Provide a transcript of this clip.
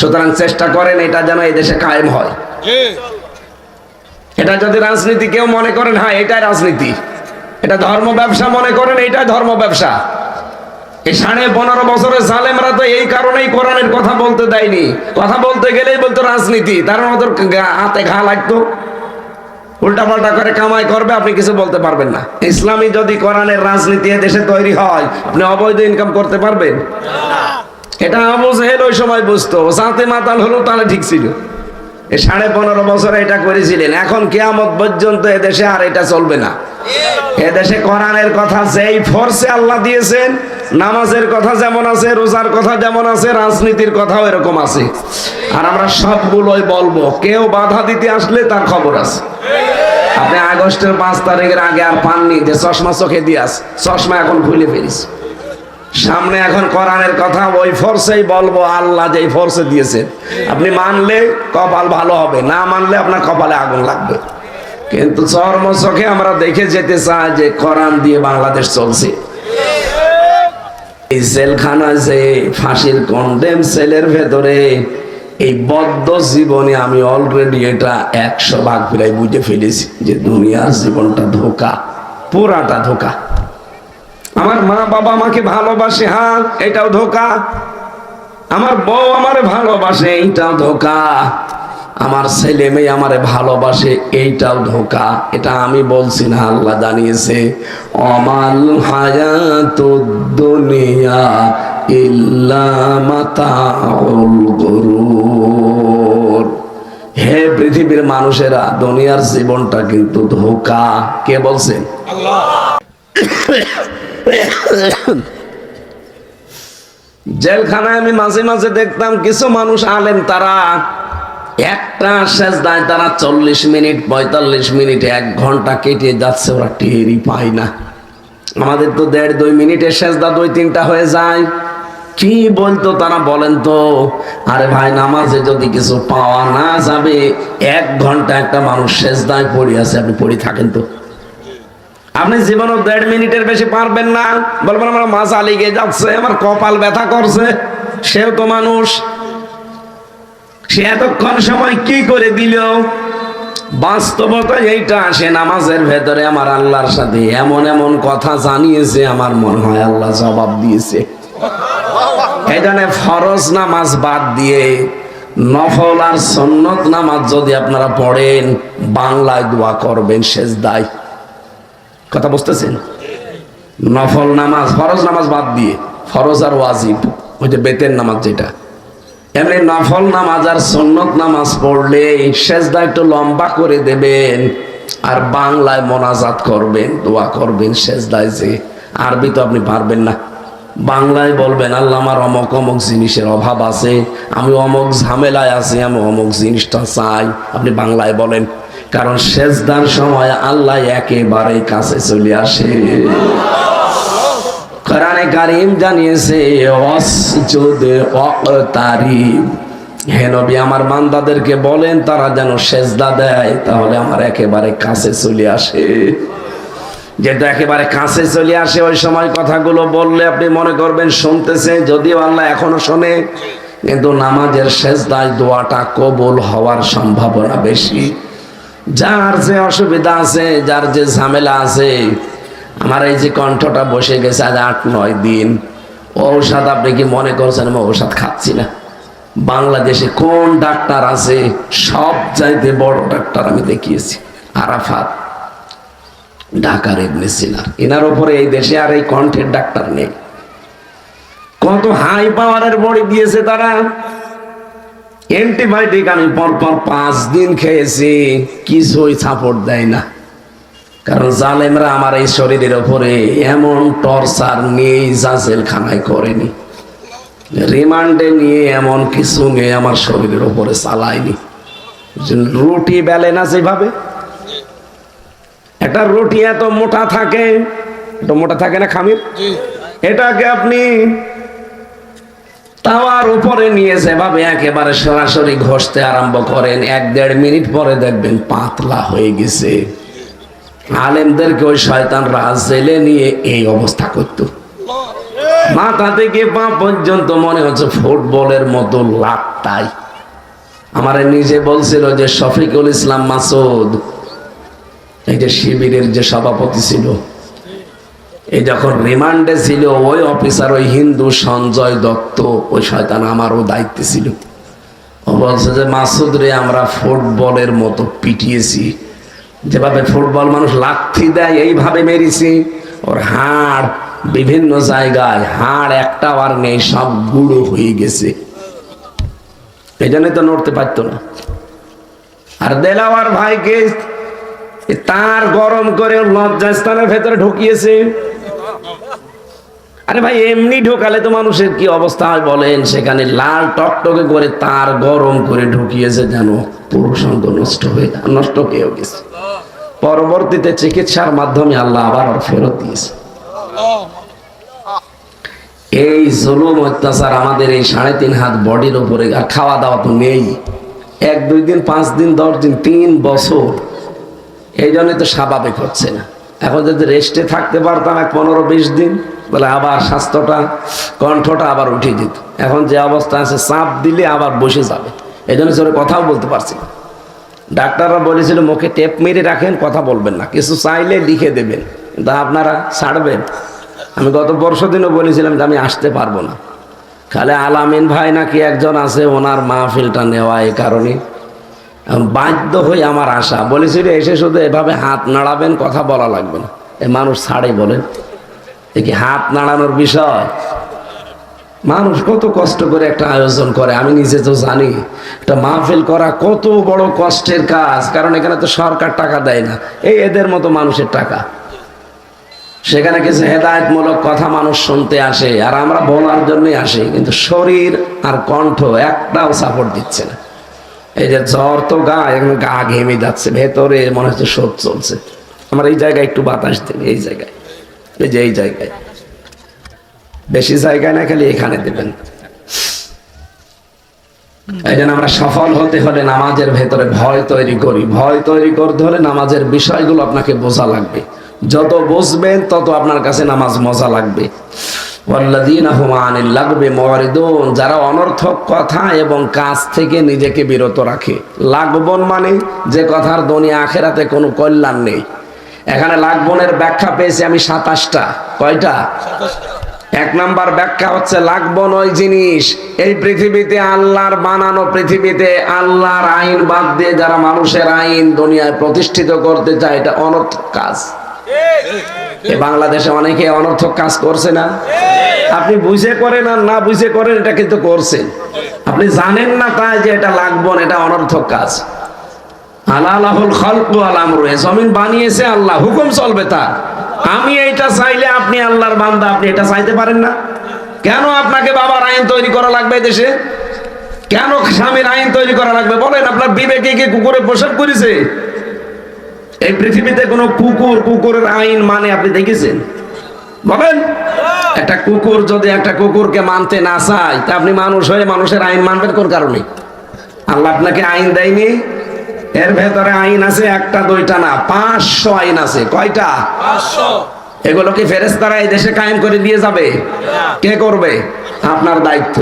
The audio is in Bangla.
সুতরাং চেষ্টা করেন এটা যেন এই দেশে কায়েম হয়। এটা যদি রাজনীতি কেউ মনে করেন হ্যাঁ এটাই রাজনীতি। এটা ধর্ম ব্যবসা মনে করেন এটাই ধর্ম ব্যবসা। এই সাড়ে পনেরো বছরের জালেমরা তো এই কারণেই কোরআনের কথা বলতে দেয়নি। কথা বলতে গেলেই বলতো রাজনীতি তার মতো হাতে ঘা লাগতো। উল্টা পাল্টা করে কামাই করবে আপনি কিছু বলতে পারবেন না। ইসলামী যদি কোরআনের রাজনীতি দেশে তৈরি হয় আপনি অবৈধ ইনকাম করতে পারবেন? এটা আবু জেহেল ওই সময় বুঝতো। সাথে মাতাল হলো তাহলে ঠিক ছিল। এই সাড়ে পনেরো বছরে এটা করেছিলেন। এখন কেয়ামত পর্যন্ত এদেশে আর এটা চলবে না। এদেশে কোরআনের কথা যেই ফোর্সে আল্লাহ দিয়েছেন, নামাজের কথা যেমন আছে, রোজার কথা যেমন আছে, রাজনীতির কথাও এরকম আছে। আর আমরা সবগুলোই বলব, কেউ বাধা দিতে আসলে তার খবর আছে। আপনি আগস্টের পাঁচ তারিখের আগে আর পাননি যে চশমা চোখে দিয়ে আস। চশমা এখন খুলে ফেলিস। সামনে এখন কোরআনের কথা, ওই ফোর্সেই বলব, আল্লাহ যেই ফোর্সে দিয়েছে। আপনি মানলে কপাল ভালো হবে, না মানলে আপনার কপালে আগুন লাগবে। কিন্তু চর্ম চোখে আমরা দেখে যেতে চাই যে কোরআন দিয়ে বাংলাদেশ চলছে। এই জেলখানা যে ফাঁসির কন্ডেম সেলের ভেতরে, এই বদ্ধ জীবনে আমি অলরেডি এটা একশো ভাগ প্রায় বুঝে ফেলেছি যে দুনিয়ার জীবনটা ধোকা, পুরাটা ধোকা। আমার মা বাবা আমাকে ভালোবাসে হ্যাঁ এটাও ধোকা। আমার বউ আমারে ভালোবাসে, এইটাও ধোকা। আমার ছেলে মেয়ে আমারে ভালোবাসে, এইটাও ধোকা। এটা আমি বলছি না, আল্লাহ জানিয়েছে, অমাল হায়াতুদ্দুনিয়া ইল্লা মাতাউল গুরুর। হে পৃথিবীর মানুষেরা, দুনিয়ার জীবনটা কিন্তু ধোকা। কে বলছেন জেলখানায় আমি মাঝে মাঝে দেখতাম কিছু মানুষ আলেন তারা একটা সেজদায় তারা চল্লিশ মিনিট, পঁয়তাল্লিশ মিনিট এক ঘণ্টা কেটে যাচ্ছে, ওরা টেরই পায় না। আমাদের তো দেড় দুই মিনিটের সেজদা দুই তিনটা হয়ে যায়। কি বলতো তারা বলেন তো? আরে ভাই, নামাজে যদি কিছু পাওয়া না যাবে, এক ঘণ্টা একটা মানুষ শেষ সেজদায় পড়ে আছে, আপনি পড়ে থাকেন তো। আপনি জীবনও দেড় মিনিটের বেশি পারবেন না। বলবেন, আমার মাছ আলিগে যাচ্ছে, আমার কপাল ব্যথা করছে। সেও তো মানুষ। সে এতক্ষণ সময় কি করে দিল? বাস্তবতা এইটা আসে নামাজের ভেতরে আমার আল্লাহর সাথে এমন এমন কথা জানিয়েছে, আমার মনে হয় আল্লাহ জবাব দিয়েছে। এই জন্য ফরজ নামাজ বাদ দিয়ে নফল আর সন্নত নামাজ যদি আপনারা পড়েন, বাংলায় দোয়া করবেন শেষ দায় কথা বুঝতেছেন? নফল নামাজ, ফরজ নামাজ বাদ দিয়ে, ফরজ আর ওয়াজিব, ওই যে বেতের নামাজ যেটা। এমনি নফল নামাজ আর সন্নত নামাজ পড়লে সেজদা একটু লম্বা করে দেবেন, আর বাংলায় মোনাজাত করবেন, দোয়া করবেন সেজদায় যে আরবি তো আপনি পারবেন না। বাংলায় বলবেন, আল্লাহ আমার অমক অমক জিনিসের অভাব আছে, আমি অমক ঝামেলায় আছি, আমি অমক জিনিসটা চাই। আপনি বাংলায় বলেন। কারণ সেজদার সময় আল্লাহ একেবারে কাছে চলে আসে। কোরআনে কারিম জানিয়েছে অসজুদে অতারিব হে আমার বান্দাদেরকে বলেন, তারা যেন সেজদা দেয়, তাহলে আমার একেবারে কাছে চলে আসে। যেটা একেবারে কাছে চলে আসে, ওই সময় কথাগুলো বললে আপনি মনে করবেন শুনতেছে যদিও আল্লাহ এখনও শোনে, কিন্তু নামাজের শেষদায় দোয়াটা কবুল হওয়ার সম্ভাবনা বেশি। যার যে অসুবিধা আছে, যার যে ঝামেলা আছে, আমার এই যে কণ্ঠটা বসে গেছে আজ আট, নয় দিন। ঔষধ আপনি কি মনে করছেন, আমি ঔষধ খাচ্ছি না। বাংলাদেশে কোন ডাক্তার আছে, সব চাইতে বড় ডাক্তার আমি দেখিয়েছি, আরাফাত। ঢাকার ইবনে সিনার। এনার উপরে এই দেশে আর এই কণ্ঠের ডাক্তার নেই। কত হাই পাওয়ারের বড়ি দিয়েছে তারা। অ্যান্টিবায়োটিক আমি পরপর পাঁচ দিন খেয়েছি কিছুই সাপোর্ট দেয় না। কারণ জালেমরা আমার এই শরীরের ওপরে এমন টর্চার নিয়ে জাজেল খানায় করেনি। রিমান্ডে নিয়ে এমন কিছু নিয়ে আমার শরীরের ওপরে চালায়নি। রুটি বেলে না যেভাবে? একটা রুটি এত মোটা থাকে এত মোটা থাকে না খামির? এটাকে আপনি তাওয়ার উপরে নিয়ে যেভাবে একেবারে সরাসরি ঘষতে আরম্ভ করেন, এক দেড় মিনিট পরে দেখবেন পাতলা হয়ে গেছে। আলেমদেরকে ওই শয়তান রাজ জেলে নিয়ে এই অবস্থা করত। মাথা থেকে পা পর্যন্ত মনে হচ্ছে ফুটবলের মতো লাটটাই আমার নিজে বলছিল যে, শফিকুল ইসলাম মাসুদ, এই যে শিবিরের যে সভাপতি ছিল এই যখন রিমান্ডে ছিল, ওই অফিসার ওই হিন্দু সঞ্জয় দত্ত, ওই শয়তান আমারও দায়িত্বে ছিল। ও বলছে যে, মাসুদ রে, আমরা ফুটবলের মতো পিটিয়েছি। যেভাবে ফুটবল মানুষ লাথি দেয়, এইভাবে মেরেছি। ওর হাড় বিভিন্ন জায়গায়, হাড় একটা আর নেই, সব গুঁড়ো হয়ে গেছে। এই জন্যই তো নড়তে পারতো না। আর দেলাওয়ার ভাইকে তার গরম করে লজ্জাস্থানের ভেতরে ঢুকিয়েছে। আরে ভাই, এমনি ঢোকালে তো মানুষের কি অবস্থা হয় বলেন? সেখানে লাল টকটকে করে তার গরম করে ঢুকিয়েছে যেন পুরুষাঙ্গ নষ্ট হয়ে নষ্ট হয়েও গেছে। পরবর্তীতে চিকিৎসার মাধ্যমে আল্লাহ আবার ওর ফেরত দিয়েছে। এই জুলুম, অত্যাচার আমাদের এই সাড়ে তিন হাত বডির উপরে, আর খাওয়া দাওয়া তো নেই। এক, দুই দিন, পাঁচ দিন, দশ দিন, তিন বছর এই জন্য তো স্বাভাবিক হচ্ছে না। এখন যদি রেস্টে থাকতে পারতাম এক পনেরো বিশ দিন বলে আবার স্বাস্থ্যটা, কণ্ঠটা আবার উঠে দিত। এখন যে অবস্থা আছে, চাপ দিলে আবার বসে যাবে। এই জন্য জোরে কথাও বলতে পারছি না। ডাক্তাররা বলেছিল, মুখে টেপ মেরে রাখেন, কথা বলবেন না। কিছু চাইলে লিখে দেবেন। কিন্তু আপনারা ছাড়বেন। আমি গত পরশু দিনও বলেছিলাম যে আমি আসতে পারব না। খালে আলামিন ভাই নাকি একজন আছে, ওনার মাহফিলটা নেওয়া এই কারণে। বাধ্য হয়ে আমার আশা। বলেছিল এসে শুধু এভাবে হাত নাড়াবেন, কথা বলা লাগবে না। এ মানুষ ছাড়ে বলেন। এ কি হাত নাড়ানোর বিষয়? মানুষ কত কষ্ট করে একটা আয়োজন করে, আমি নিজে তো জানি। একটা মাহফিল করা কত বড় কষ্টের কাজ, কারণ এখানে তো সরকার টাকা দেয় না। এই এদের মতো মানুষের টাকা। সেখানে কিছু হেদায়তমূলক কথা মানুষ শুনতে আসে, আর আমরা বলার জন্যই আসি, কিন্তু শরীর আর কণ্ঠ একটাও সাপোর্ট দিচ্ছে না। এই যে জ্বর তো গা, এখন গা ঘেমে যাচ্ছে, ভেতরে মনে হচ্ছে শোধ চলছে। আমার এই জায়গায় একটু বাতাস দেবে এই জায়গায়, এই যে এই জায়গায়। বেশি জায়গায় না, খালি এখানে দেবেন। এই জন্য আমরা সফল হতে হলে নামাজের ভেতরে ভয় তৈরি করি। ভয় তৈরি করতে হলে নামাজের বিষয়গুলো আপনাকে বোঝা লাগবে। যত বুঝবেন, তত আপনার কাছে নামাজ মজা লাগবে। লাগবে মুরিদুন যারা অনর্থক কথা এবং কাজ থেকে নিজেকে বিরত রাখে। লাগবন মানে যে কথার দুনিয়া আখেরাতে কোনো কল্যাণ নেই। এখানে লাগবনের ব্যাখ্যা পেয়েছি আমি সাতাশটা। কয়টা? এক নাম্বার ব্যাখ্যা হচ্ছে লাগবন ওই জিনিস। এই পৃথিবীতে আল্লাহর বানানো পৃথিবীতে আল্লাহর আইন বাদ দিয়ে যারা মানুষের আইন দুনিয়ায় প্রতিষ্ঠিত করতে চায় এটা অনর্থক কাজ। বাংলাদেশে অনেকে অনর্থক কাজ করছে না। আপনি বুঝে করেন আর না বুঝে করেন, এটা কিন্তু করছেন। আপনি জানেন না তাই যে এটা লাগবন এটা অনর্থক কাজ। আল্লাহ, হুকুম চলবে তার। আমি এইটা চাইলে আপনি আল্লাহর বান্দা, আপনি এটা চাইতে পারেন না। কেন আপনাকে বাবার আইন তৈরি করা লাগবে দেশে? কেন স্বামীর আইন তৈরি করা লাগবে? বলেন, আপনার বিবেকে কুকুরে পোশাক করেছে? এই পৃথিবীতে কোনো কুকুর কুকুরের আইন মানে আপনি দেখেছেন? বলেন একটা কুকুর যদি একটা কুকুরকে মানতে না চায় তা আপনি মানুষ হয়ে মানুষের আইন মানবেন কোন কারণে? আল্লাহ আপনাকে আইন দেয়নি? এর ভেতরে আইন আছে একটা দুইটা না পাঁচশো আইন আছে। কয়টা? এগুলো কি ফেরেস্তারা এই দেশে কায়েম করে দিয়ে যাবে? কে করবে? আপনার দায়িত্ব।